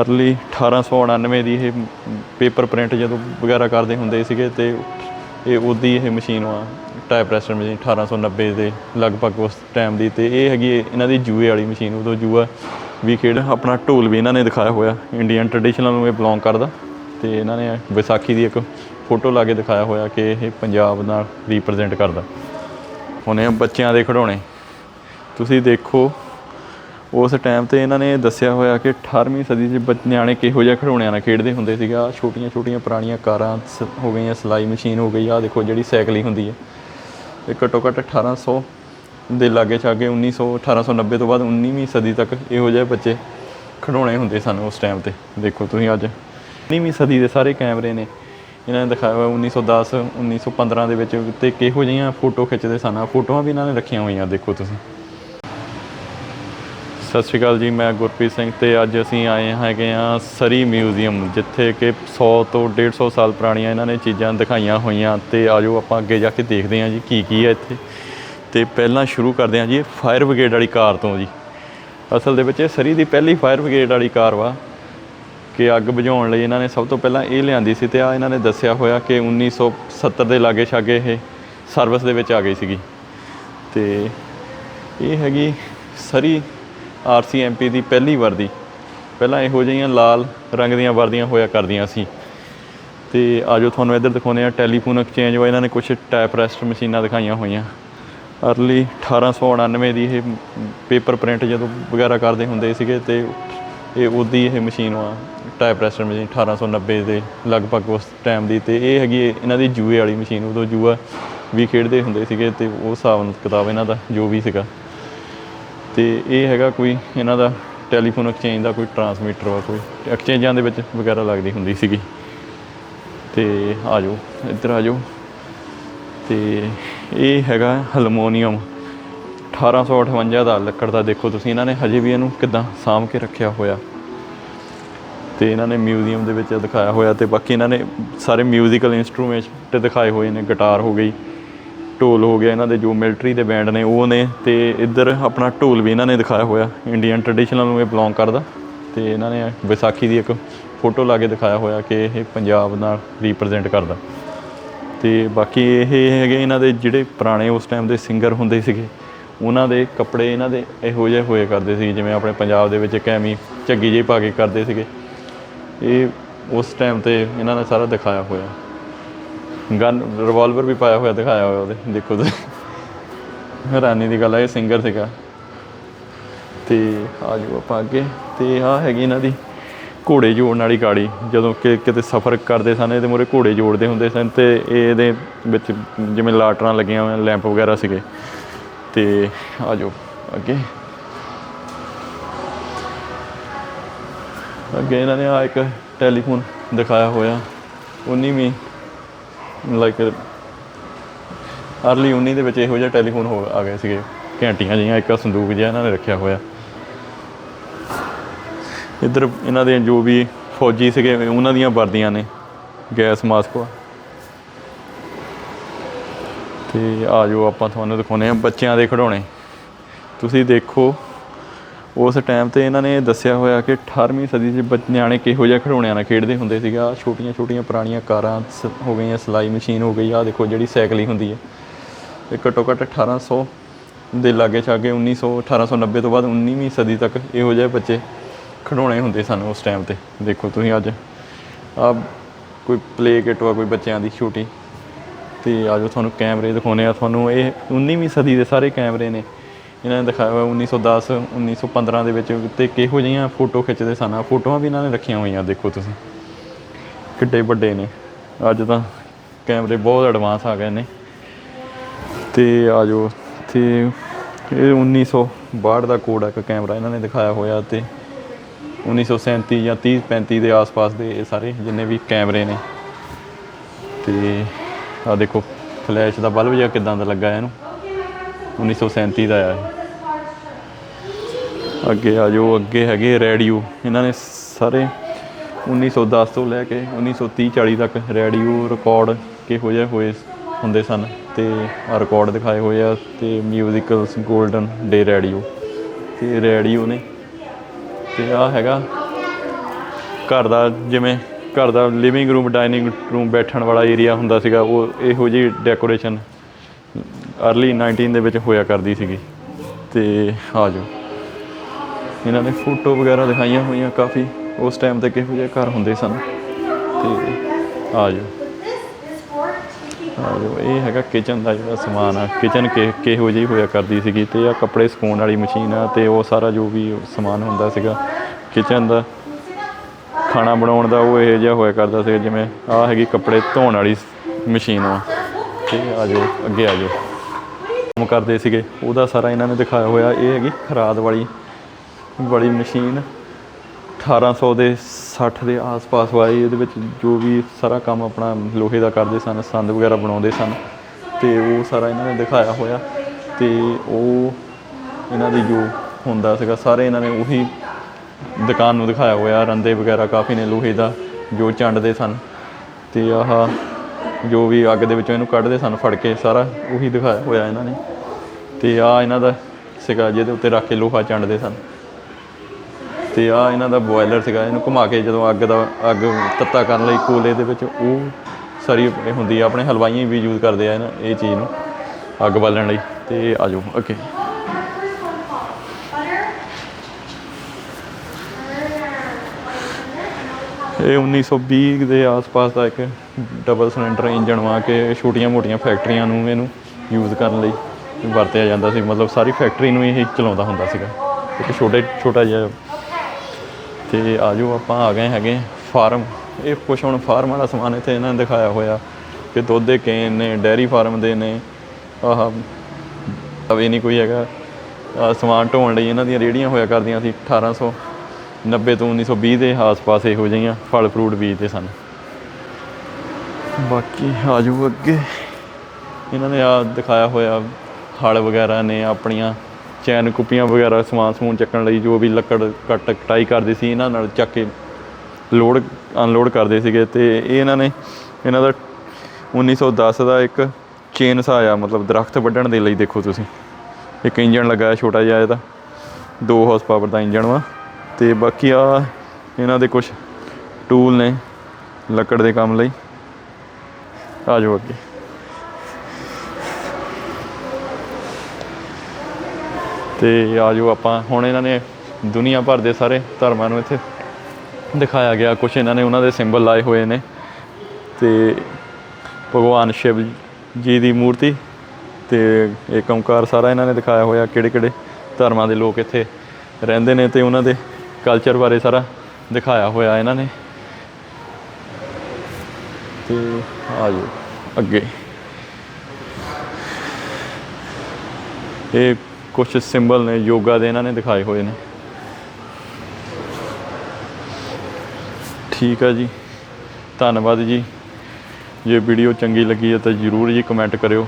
Early 1899 ਦੀ ਇਹ paper print ਜਦੋਂ ਵਗੈਰਾ ਕਰਦੇ ਹੁੰਦੇ ਸੀਗੇ ਤੇ ਇਹ ਉਹਦੀ ਇਹ ਮਸ਼ੀਨ ਆ ਟਾਈਪਰੈਸਰ ਮਸ਼ੀਨ 1890 ਦੇ ਲਗਭਗ ਉਸ ਟਾਈਮ ਦੀ ਤੇ ਇਹ ਹੈਗੀ ਇਹਨਾਂ ਦੀ ਜੂਏ ਵਾਲੀ ਮਸ਼ੀਨ, ਉਦੋਂ ਜੂਆ ਵੀ ਖੇਡ ਆਪਣਾ ਢੋਲ ਵੀ ਇਹਨਾਂ ਨੇ ਦਿਖਾਇਆ ਹੋਇਆ ਇੰਡੀਅਨ ਟ੍ਰੈਡੀਸ਼ਨਲ ਨੂੰ ਇਹ ਬਿਲੋਂਗ ਕਰਦਾ ਤੇ ਇਹਨਾਂ ਨੇ ਵਿਸਾਖੀ ਦੀ ਇੱਕ ਫੋਟੋ ਲਾ ਕੇ ਦਿਖਾਇਆ ਹੋਇਆ ਕਿ ਇਹ ਪੰਜਾਬ ਨਾਲ ਰਿਪਰੈਜ਼ੈਂਟ ਕਰਦਾ। ਹੁਣ ਇਹ ਬੱਚਿਆਂ ਦੇ ਖਿਡੌਣੇ, ਤੁਸੀਂ ਦੇਖੋ ਉਸ ਟਾਈਮ ਤੇ ਇਹਨਾਂ ਨੇ ਦੱਸਿਆ ਹੋਇਆ ਕਿ 18ਵੀਂ ਸਦੀ 'ਚ ਬੱਚ- ਨਿਆਣੇ ਕਿਹੋ ਜਿਹਾ ਖਿਡੌਣਿਆਂ ਨਾਲ ਖੇਡਦੇ ਹੁੰਦੇ ਸੀਗਾ। ਛੋਟੀਆਂ ਛੋਟੀਆਂ ਪੁਰਾਣੀਆਂ ਕਾਰਾਂ ਸ- ਹੋ ਗਈਆਂ, ਸਲਾਈ ਮਸ਼ੀਨ ਹੋ ਗਈ ਆ ਦੇਖੋ ਜਿਹੜੀ ਸਾਈਕਲਿੰਗ ਹੁੰਦੀ ਹੈ। ਇਹ ਘੱਟੋ ਘੱਟ 1800 ਦੇ ਲਾਗੇ ਛਾਗੇ 1900 1890 ਤੋਂ ਬਾਅਦ 19ਵੀਂ ਸਦੀ ਤੱਕ ਇਹੋ ਜਿਹੇ ਬੱਚੇ ਖਿਡੌਣੇ ਹੁੰਦੇ ਸਨ ਉਸ ਟਾਈਮ ਤੇ। ਦੇਖੋ ਤੁਸੀਂ ਅੱਜ 19ਵੀਂ ਸਦੀ ਦੇ ਸਾਰੇ ਕੈਮਰੇ ਨੇ। ਇਹਨਾਂ ਨੇ ਦਿਖਾਇਆ ਹੋਇਆ 1910 1915 ਦੇ ਵਿੱਚ ਤੇ ਕਿਹੋ ਜਿਹੀਆਂ ਫੋਟੋ ਖਿੱਚਦੇ ਸਨ। ਆ ਫੋਟੋਆਂ ਵੀ ਇਹਨਾਂ ਨੇ ਰੱਖੀਆਂ ਹੋਈਆਂ, ਦੇਖੋ ਤੁਸੀਂ। ਸਤਿ ਸ਼੍ਰੀ ਅਕਾਲ ਜੀ, ਮੈਂ ਗੁਰਪ੍ਰੀਤ ਸਿੰਘ ਤੇ ਅੱਜ ਅਸੀਂ ਆਏ ਹੈਗੇ ਆ ਸਰੀ ਮਿਊਜ਼ੀਅਮ, ਜਿੱਥੇ ਕਿ 100 ਤੋਂ 150 ਸਾਲ ਪੁਰਾਣੀਆਂ ਇਹਨਾਂ ਨੇ ਚੀਜ਼ਾਂ ਦਿਖਾਈਆਂ ਹੋਈਆਂ ਤੇ ਆਜੋ ਆਪਾਂ ਅੱਗੇ ਜਾ ਕੇ ਦੇਖਦੇ ਹਾਂ ਜੀ ਕੀ ਕੀ ਹੈ ਇੱਥੇ। ਤੇ ਪਹਿਲਾਂ ਸ਼ੁਰੂ ਕਰਦੇ ਹਾਂ ਜੀ ਫਾਇਰ ਬ੍ਰਿਗੇਡ ਵਾਲੀ ਕਾਰ ਤੋਂ ਜੀ। ਅਸਲ ਦੇ ਵਿੱਚ ਇਹ ਸਰੀ ਦੀ ਪਹਿਲੀ ਫਾਇਰ ਬ੍ਰਿਗੇਡ ਵਾਲੀ ਕਾਰ ਵਾ, ਕਿ ਅੱਗ ਬੁਝਾਉਣ ਲਈ ਇਹਨਾਂ ਨੇ ਸਭ ਤੋਂ ਪਹਿਲਾਂ ਇਹ ਲਿਆਂਦੀ ਸੀ ਤੇ ਆ ਇਹਨਾਂ ਨੇ ਦੱਸਿਆ ਹੋਇਆ ਕਿ 1970 ਦੇ ਲਾਗੇ ਛਾਗੇ ਇਹ ਸਰਵਿਸ ਦੇ ਵਿੱਚ ਆ ਗਈ ਸੀਗੀ। ਤੇ ਇਹ ਹੈਗੀ ਸਰੀ ਆਰਸੀਐਮਪੀ ਦੀ ਪਹਿਲੀ ਵਰਦੀ। ਪਹਿਲਾਂ ਇਹੋ ਜਿਹੀਆਂ ਲਾਲ ਰੰਗ ਦੀਆਂ ਵਰਦੀਆਂ ਹੋਇਆ ਕਰਦੀਆਂ ਸੀ। ਤੇ ਆਜੋ ਤੁਹਾਨੂੰ ਇੱਧਰ ਦਿਖਾਉਂਦੇ ਆ ਟੈਲੀਫੋਨ ਐਕਸਚੇਂਜ ਵਾ, ਇਹਨਾਂ ਨੇ ਕੁਝ ਟਾਈਪ ਰੈਸਟ ਮਸ਼ੀਨਾਂ ਦਿਖਾਈਆਂ ਹੋਈਆਂ। ਅਰਲੀ 1899 ਦੀ ਇਹ ਪੇਪਰ ਪ੍ਰਿੰਟ ਜਦੋਂ ਵਗੈਰਾ ਕਰਦੇ ਹੁੰਦੇ ਸੀਗੇ ਤੇ ਇਹ ਉਹਦੀ ਇਹ ਮਸ਼ੀਨ ਵਾ ਟਾਈਪ ਰੈਸਟਰ ਮਸ਼ੀਨ 1890 ਦੇ ਲਗਭਗ ਉਸ ਟਾਈਮ ਦੀ। ਤੇ ਇਹ ਹੈਗੀ ਹੈ ਇਹਨਾਂ ਦੀ ਜੂਏ ਵਾਲੀ ਮਸ਼ੀਨ, ਉਦੋਂ ਜੂਆ ਵੀ ਖੇਡਦੇ ਹੁੰਦੇ ਸੀਗੇ ਤੇ ਉਹ ਹਿਸਾਬ ਕਿਤਾਬ ਇਹਨਾਂ ਦਾ ਜੋ ਵੀ ਸੀਗਾ। ਤੇ ਇਹ ਹੈਗਾ ਕੋਈ ਇਹਨਾਂ ਦਾ ਟੈਲੀਫੋਨ ਐਕਸਚੇਂਜ ਦਾ ਕੋਈ ਟਰਾਂਸਮੀਟਰ ਵਾ ਕੋਈ ਐਕਸਚੇਂਜਾਂ ਦੇ ਵਿੱਚ ਵਗੈਰਾ ਲੱਗਦੀ ਹੁੰਦੀ ਸੀਗੀ। ਤੇ ਆ ਜਾਓ ਇੱਧਰ ਆ ਜਾਓ ਤੇ ਇਹ ਹੈਗਾ ਹਲਮੋਨੀਅਮ 1858 ਦਾ ਲੱਕੜ ਦਾ ਦੇਖੋ ਤੁਸੀਂ, ਇਹਨਾਂ ਨੇ ਹਜੇ ਵੀ ਇਹਨੂੰ ਕਿਦਾਂ ਸਾਂਭ ਕੇ ਰੱਖਿਆ ਹੋਇਆ। ਤੇ ਇਹਨਾਂ ਨੇ ਮਿਊਜ਼ੀਅਮ ਦੇ ਵਿੱਚ ਦਿਖਾਇਆ ਹੋਇਆ ਤੇ ਬਾਕੀ ਇਹਨਾਂ ਨੇ ਸਾਰੇ ਮਿਊਜ਼ੀਕਲ ਇਨਸਟਰੂਮੈਂਟ ਦਿਖਾਏ ਹੋਏ ਨੇ ਗਿਟਾਰ ਹੋ ਗਈ। ਢੋਲ ਹੋ ਗਿਆ ਇਹਨਾਂ ਦੇ ਜੋ ਮਿਲਟਰੀ ਦੇ ਬੈਂਡ ਨੇ, ਉਹ ਨੇ ਤੇ ਇੱਧਰ ਆਪਣਾ ਢੋਲ ਵੀ ਇਹਨਾਂ ਨੇ ਦਿਖਾਇਆ ਹੋਇਆ ਇੰਡੀਅਨ ਟ੍ਰੈਡੀਸ਼ਨਲ ਨੂੰ ਇਹ ਬਿਲੋਂਗ ਕਰਦਾ ਤੇ ਇਹਨਾਂ ਨੇ ਵਿਸਾਖੀ ਦੀ ਇੱਕ ਫੋਟੋ ਲਾ ਕੇ ਦਿਖਾਇਆ ਹੋਇਆ ਕਿ ਇਹ ਪੰਜਾਬ ਨਾਲ ਰਿਪਰੈਜ਼ੈਂਟ ਕਰਦਾ। ਤੇ ਬਾਕੀ ਇਹ ਹੈਗੇ ਇਹਨਾਂ ਦੇ ਜਿਹੜੇ ਪੁਰਾਣੇ ਉਸ ਟਾਈਮ ਦੇ ਸਿੰਗਰ ਹੁੰਦੇ ਸੀਗੇ, ਉਹਨਾਂ ਦੇ ਕੱਪੜੇ ਇਹਨਾਂ ਦੇ ਇਹੋ ਜਿਹੇ ਹੋਏ ਕਰਦੇ ਸੀ, ਜਿਵੇਂ ਆਪਣੇ ਪੰਜਾਬ ਦੇ ਵਿੱਚ ਕੈਮੀ ਝੱਗੀ ਜਿਹੀ ਪਾ ਕੇ ਕਰਦੇ ਸੀਗੇ। ਇਹ ਉਸ ਟਾਈਮ ਤੇ ਇਹਨਾਂ ਨੇ ਸਾਰਾ ਦਿਖਾਇਆ ਹੋਇਆ। ਗਨ ਰਿਵਾਲਵਰ ਵੀ ਪਾਇਆ ਹੋਇਆ, ਦਿਖਾਇਆ ਹੋਇਆ ਉਹਦੇ, ਦੇਖੋ ਤੁਸੀਂ। ਹੈਰਾਨੀ ਦੀ ਗੱਲ ਹੈ ਇਹ ਸਿੰਗਰ ਸੀਗਾ। ਤੇ ਆ ਜਾਓ ਆਪਾਂ ਅੱਗੇ, ਤੇ ਆ ਹੈਗੀ ਇਹਨਾਂ ਦੀ ਘੋੜੇ ਜੋੜਨ ਵਾਲੀ ਗਾੜੀ, ਜਦੋਂ ਕਿ ਕਿਤੇ ਸਫ਼ਰ ਕਰਦੇ ਸਨ, ਇਹਦੇ ਮੂਹਰੇ ਘੋੜੇ ਜੋੜਦੇ ਹੁੰਦੇ ਸਨ, ਤੇ ਇਹਦੇ ਵਿੱਚ ਜਿਵੇਂ ਲਾਟਰਾਂ ਲੱਗੀਆਂ ਹੋਈਆਂ, ਲੈਂਪ ਵਗੈਰਾ ਸੀਗੇ। ਤੇ ਆ ਜਾਓ ਅੱਗੇ। ਅੱਗੇ ਇਹਨਾਂ ਨੇ ਆ ਇੱਕ ਟੈਲੀਫੋਨ ਦਿਖਾਇਆ ਹੋਇਆ 19ਵੀਂ ਲਾਈਕ ਅਰਲੀ 19 ਦੇ ਵਿੱਚ ਇਹੋ ਜਿਹਾ ਟੈਲੀਫੋਨ ਹੋ ਆ ਗਏ ਸੀਗੇ, ਘੰਟੀਆਂ ਜਿਹੀਆਂ, ਇੱਕ ਸੰਦੂਕ ਜਿਹਾ ਇਹਨਾਂ ਨੇ ਰੱਖਿਆ ਹੋਇਆ। ਇੱਧਰ ਇਹਨਾਂ ਦੇ ਜੋ ਵੀ ਫੌਜੀ ਸੀਗੇ, ਉਹਨਾਂ ਦੀਆਂ ਵਰਦੀਆਂ ਨੇ, ਗੈਸ ਮਾਸਕ ਵਾ। ਤੇ ਆ ਜਾਓ, ਆਪਾਂ ਤੁਹਾਨੂੰ ਦਿਖਾਉਂਦੇ ਆ ਬੱਚਿਆਂ ਦੇ ਖਿਡੌਣੇ। ਤੁਸੀਂ ਦੇਖੋ ਉਸ ਟਾਈਮ ਤੇ ਇਹਨਾਂ ਨੇ ਦੱਸਿਆ ਹੋਇਆ ਕਿ 18ਵੀਂ ਸਦੀ 'ਚ ਬੱਚ- ਨਿਆਣੇ ਕਿਹੋ ਜਿਹਾ ਖਿਡੌਣਿਆਂ ਨਾਲ ਖੇਡਦੇ ਹੁੰਦੇ ਸੀਗਾ। ਛੋਟੀਆਂ ਛੋਟੀਆਂ ਪੁਰਾਣੀਆਂ ਕਾਰਾਂ ਸ- ਹੋ ਗਈਆਂ, ਸਲਾਈ ਮਸ਼ੀਨ ਹੋ ਗਈ ਆ ਦੇਖੋ ਜਿਹੜੀ ਸਾਈਕਲਿੰਗ ਹੁੰਦੀ ਹੈ। ਇਹ ਘੱਟੋ ਘੱਟ 1800 ਦੇ ਲਾਗੇ ਛਾਗੇ 1900 1890 ਤੋਂ ਬਾਅਦ 19ਵੀਂ ਸਦੀ ਤੱਕ ਇਹੋ ਜਿਹੇ ਬੱਚੇ ਖਿਡੌਣੇ ਹੁੰਦੇ ਸਨ ਉਸ ਟਾਈਮ ਤੇ। ਦੇਖੋ ਤੁਸੀਂ ਅੱਜ ਆ ਕੋਈ ਪਲੇ ਕਿਟ ਵਾ ਕੋਈ ਬੱਚਿਆਂ ਦੀ ਛੋਟੀ ਤੇ ਆਜੋ ਤੁਹਾਨੂੰ ਕੈਮਰੇ ਦਿਖਾਉਨੇ ਆ ਤੁਹਾਨੂੰ ਇਹ 19ਵੀਂ ਸਦੀ ਦੇ ਸਾਰੇ ਕੈਮਰੇ ਨੇ। ਇਹਨਾਂ ਨੇ ਦਿਖਾਇਆ ਹੋਇਆ 1910 1915 ਦੇ ਵਿੱਚ ਤੇ ਕਿਹੋ ਜਿਹੀਆਂ ਫੋਟੋ ਖਿੱਚਦੇ ਸਨ। ਆ ਫੋਟੋਆਂ ਵੀ ਇਹਨਾਂ ਨੇ ਰੱਖੀਆਂ ਹੋਈਆਂ, ਦੇਖੋ ਤੁਸੀਂ। ਕਿੱਡੇ ਵੱਡੇ ਨੇ। ਅੱਜ ਤਾਂ ਕੈਮਰੇ ਬਹੁਤ ਐਡਵਾਂਸ ਆ ਗਏ ਨੇ। ਤੇ ਆਜੋ ਤੇ ਇਹ 1962 ਦਾ ਕੋਡ ਆ, ਇੱਕ ਕੈਮਰਾ ਇਹਨਾਂ ਨੇ ਦਿਖਾਇਆ ਹੋਇਆ ਤੇ 1937 ਜਾਂ 30 35 ਦੇ ਆਸ-ਪਾਸ ਦੇ ਇਹ ਸਾਰੇ ਜਿੰਨੇ ਵੀ ਕੈਮਰੇ ਨੇ। ਤੇ ਆ ਦੇਖੋ, ਫਲੈਸ਼ ਦਾ ਬਲਬ ਜਿਹਾ ਕਿਦਾਂ ਦਾ ਲੱਗਾ ਇਹਨੂੰ। 1937 ਦਾ ਆ ਇਹ ਅੱਗੇ ਆ ਜੋ ਅੱਗੇ ਹੈਗੇ ਰੇਡੀਓ। ਇਹਨਾਂ ਨੇ ਸਾਰੇ 1910 ਤੋਂ ਲੈ ਕੇ 1930 40 ਤੱਕ ਰੇਡੀਓ ਰਿਕਾਰਡ ਕਿਹੋ ਜਿਹੇ ਹੋਏ ਹੁੰਦੇ ਸਨ ਤੇ ਆ ਰਿਕਾਰਡ ਦਿਖਾਏ ਹੋਏ ਆ ਤੇ ਮਿਊਜ਼ਿਕਲਸ 골ਡਨ ਡੇ ਰੇਡੀਓ। ਤੇ ਰੇਡੀਓ ਨੇ ਤੇ ਆ ਹੈਗਾ ਘਰ ਦਾ ਜਿਵੇਂ ਘਰ ਦਾ ਲਿਵਿੰਗ ਰੂਮ ਡਾਈਨਿੰਗ ਰੂਮ ਬੈਠਣ ਵਾਲਾ ਏਰੀਆ ਹੁੰਦਾ ਸੀਗਾ, ਉਹ ਇਹੋ ਜਿਹੀ ਡੈਕੋਰੇਸ਼ਨ ਅਰਲੀ 19 ਦੇ ਵਿੱਚ ਹੋਇਆ ਕਰਦੀ ਸੀਗੀ। ਤੇ ਆ ਜਾਓ। ਇਹਨਾਂ ਨੇ ਫੋਟੋ ਵਗੈਰਾ ਦਿਖਾਈਆਂ ਹੋਈਆਂ ਕਾਫੀ। ਉਸ ਟਾਈਮ ਤੇ ਕਿਹੋ ਜਿਹੇ ਘਰ ਹੁੰਦੇ ਸਨ। ਤੇ ਆ ਜਾਓ। ਆ ਜਾਓ। ਇਹ ਹੈਗਾ ਕਿਚਨ ਦਾ ਜਿਹੜਾ ਸਮਾਨ ਆ। ਕਿਚਨ ਕਿ, ਕਿਹੋ ਜਿਹੀ ਹੋਇਆ ਕਰਦੀ ਸੀਗੀ। ਤੇ ਆ ਕੱਪੜੇ ਸੁਕਾਉਣ ਵਾਲੀ ਮਸ਼ੀਨ ਆ ਤੇ ਉਹ ਸਾਰਾ ਜੋ ਵੀ ਸਮਾਨ ਹੁੰਦਾ ਸੀਗਾ ਕਿਚਨ ਦਾ, ਖਾਣਾ ਬਣਾਉਣ ਦਾ ਉਹ ਇਹੋ ਜਿਹਾ ਹੋਇਆ ਕਰਦਾ ਸੀ ਜਿਵੇਂ ਆ ਹੈਗੀ ਕੱਪੜੇ ਧੋਣ ਵਾਲੀ ਮਸ਼ੀਨ ਆ। ਤੇ ਆ ਜਾਓ। ਅੱਗੇ ਆ ਜਾਓ। ਕੰਮ ਕਰਦੇ ਸੀਗੇ, ਉਹਦਾ ਸਾਰਾ ਇਹਨਾਂ ਨੇ ਦਿਖਾਇਆ ਹੋਇਆ, ਇਹ ਹੈਗੀ ਖਰਾਦ ਵਾਲੀ ਵਾਲੀ ਮਸ਼ੀਨ। 1800 ਦੇ 60 ਦੇ ਆਸ-ਪਾਸ ਵਾਲੀ, ਇਹਦੇ ਵਿੱਚ ਜੋ ਵੀ ਸਾਰਾ ਕੰਮ ਆਪਣਾ ਲੋਹੇ ਦਾ ਕਰਦੇ ਸਨ, ਸੰਦ ਵਗੈਰਾ ਬਣਾਉਂਦੇ ਸਨ, ਤੇ ਉਹ ਸਾਰਾ ਇਹਨਾਂ ਨੇ ਦਿਖਾਇਆ ਹੋਇਆ, ਤੇ ਉਹ ਇਹਨਾਂ ਦੀ ਜੋ ਹੁੰਦਾ ਸੀਗਾ, ਸਾਰੇ ਇਹਨਾਂ ਨੇ ਉਹੀ ਦੁਕਾਨ ਨੂੰ ਦਿਖਾਇਆ ਹੋਇਆ, ਰੰਦੇ ਵਗੈਰਾ ਕਾਫੀ ਨੇ ਲੋਹੇ ਦਾ, ਜੋ ਚੰਡਦੇ ਸਨ। ਤੇ ਆਹ ਜੋ ਵੀ ਅੱਗ ਦੇ ਵਿੱਚੋਂ ਇਹਨੂੰ ਕੱਢਦੇ, ਸਨ ਫੜ ਕੇ ਸਾਰਾ ਉਹੀ ਦਿਖਾਇਆ ਹੋਇਆ ਇਹਨਾਂ ਨੇ। ਤੇ ਆ ਇਹਨਾਂ ਦਾ ਸੀਗਾ, ਜਿਹਦੇ ਉੱਤੇ ਰੱਖ ਕੇ ਲੋਹਾ ਚੰਡਦੇ ਸਨ। ਤੇ ਆ ਇਹਨਾਂ ਦਾ ਬੋਇਲਰ ਸੀਗਾ, ਇਹਨੂੰ ਘੁਮਾ ਕੇ ਜਦੋਂ ਅੱਗ ਦਾ, ਅੱਗ ਤੱਤਾ ਕਰਨ ਲਈ ਕੋਲੇ ਦੇ ਵਿੱਚ ਉਹ ਸਾਰੀ ਇਹ ਹੁੰਦੀ ਆ, ਆਪਣੇ ਹਲਵਾਈਆਂ ਵੀ ਯੂਜ਼ ਕਰਦੇ ਆ ਇਹਨਾਂ ਇਹ ਚੀਜ਼ ਨੂੰ, ਅੱਗ ਬਾਲਣ ਲਈ। ਤੇ ਆਜੋ ਅੱਗੇ ਇਹ 1920 ਦੇ ਆਸ-ਪਾਸ ਦਾ ਇੱਕ ਡਬਲ ਸਿਲੰਡਰ ਇੰਜਣ ਵਾ ਕੇ ਛੋਟੀਆਂ-ਮੋਟੀਆਂ ਫੈਕਟਰੀਆਂ ਨੂੰ ਇਹਨੂੰ ਯੂਜ਼ ਕਰਨ ਲਈ ਵਰਤਿਆ ਜਾਂਦਾ ਸੀ। ਮਤਲਬ ਸਾਰੀ ਫੈਕਟਰੀ ਨੂੰ ਇਹ ਚਲਾਉਂਦਾ ਹੁੰਦਾ ਸੀਗਾ। ਇੱਕ ਛੋਟੇ, ਛੋਟਾ ਜਿਹਾ। ਤੇ ਆਜੋ ਆਪਾਂ ਆ ਗਏ ਹੈਗੇ ਫਾਰਮ। ਇਹ ਕੁਛ ਹੁਣ ਫਾਰਮ ਵਾਲਾ ਸਮਾਨ ਇੱਥੇ ਇਹਨਾਂ ਨੇ ਦਿਖਾਇਆ ਹੋਇਆ ਕਿ ਦੁੱਧ ਦੇ ਕੇਨ ਨੇ, ਡੈਰੀ ਫਾਰਮ ਦੇ ਨੇ। ਆਹ ਅਵੇ ਨਹੀਂ ਕੋਈ ਹੈਗਾ। ਸਮਾਨ ਢੋਣ ਲਈ ਇਹਨਾਂ ਦੀਆਂ ਰੇੜੀਆਂ ਹੋਇਆ ਕਰਦੀਆਂ ਸੀ। 1890 ਤੋਂ 1920 ਦੇ ਆਸ-ਪਾਸ ਇਹੋ ਜਿਹੀਆਂ ਫਲ ਫਰੂਟ ਬੀਜਦੇ ਸਨ। ਬਾਕੀ ਆਜੋ ਅੱਗੇ। ਇਹਨਾਂ ਨੇ ਆ ਦਿਖਾਇਆ ਹੋਇਆ ਹਲ ਵਗੈਰਾ ਨੇ ਆਪਣੀਆਂ ਚੈਨ ਕੁੱਪੀਆਂ ਵਗੈਰਾ ਸਮਾਨ ਸਮੂਨ ਚੱਕਣ ਲਈ ਜੋ ਵੀ ਲੱਕੜ ਕੱਟ ਕਟਾਈ ਕਰਦੇ ਸੀ ਇਹਨਾਂ ਨਾਲ ਚੱਕ ਕੇ ਲੋਡ ਅਨਲੋਡ ਕਰਦੇ ਸੀਗੇ ਤੇ ਇਹ ਇਹਨਾਂ ਨੇ ਇਹਨਾਂ ਦਾ 1910 ਦਾ ਇੱਕ ਚੇਨ ਸਾ ਆ ਮਤਲਬ ਦਰਖਤ ਵੱਢਣ ਦੇ ਲਈ ਦੇਖੋ ਤੁਸੀਂ। ਇੱਕ ਇੰਜਨ ਲੱਗਾ ਛੋਟਾ ਜਿਹਾ ਇਹਦਾ 2 ਹਾਰਸ ਪਾਵਰ ਦਾ ਇੰਜਨ ਵਾ। ਤੇ ਬਾਕੀ ਆ ਇਹਨਾਂ ਦੇ ਕੁਝ ਟੂਲ ਨੇ ਲੱਕੜ ਦੇ ਕੰਮ ਲਈ। ਆ ਜਾਓ ਅੱਗੇ। ਤੇ ਆ ਜਾਓ ਆਪਾਂ। ਹੁਣ ਇਹਨਾਂ ਨੇ ਦੁਨੀਆ ਭਰ ਦੇ ਸਾਰੇ ਧਰਮਾਂ ਨੂੰ ਇੱਥੇ ਦਿਖਾਇਆ ਗਿਆ। ਕੁਝ ਇਹਨਾਂ ਨੇ ਉਹਨਾਂ ਦੇ ਸਿੰਬਲ ਲਾਏ ਹੋਏ ਨੇ। ਤੇ ਭਗਵਾਨ ਸ਼ਿਵ ਜੀ ਦੀ ਮੂਰਤੀ ਤੇ ਏਕ ਓਂਕਾਰ ਸਾਰਾ ਇਹਨਾਂ ਨੇ ਦਿਖਾਇਆ ਹੋਇਆ। ਕਿਹੜੇ ਕਿਹੜੇ ਧਰਮਾਂ ਦੇ ਲੋਕ ਇੱਥੇ ਰਹਿੰਦੇ ਨੇ ਤੇ ਉਹਨਾਂ ਦੇ ਕਲਚਰ ਬਾਰੇ ਸਾਰਾ ਦਿਖਾਇਆ ਹੋਇਆ ਇਹਨਾਂ ਨੇ। ਤੇ ਆ ਜਾਓ ਅੱਗੇ। ਇਹ ਕੁਝ ਸਿੰਬਲ ਨੇ, ਯੋਗਾ ਦੇ ਇਹਨਾਂ ਨੇ ਦਿਖਾਏ ਹੋਏ ਨੇ। ਠੀਕ ਆ ਜੀ। ਧੰਨਵਾਦ ਜੀ। ਜੇ ਵੀਡੀਓ ਚੰਗੀ ਲੱਗੀ ਹੈ ਤਾਂ ਜਰੂਰ ਜੀ ਕਮੈਂਟ ਕਰਿਓ।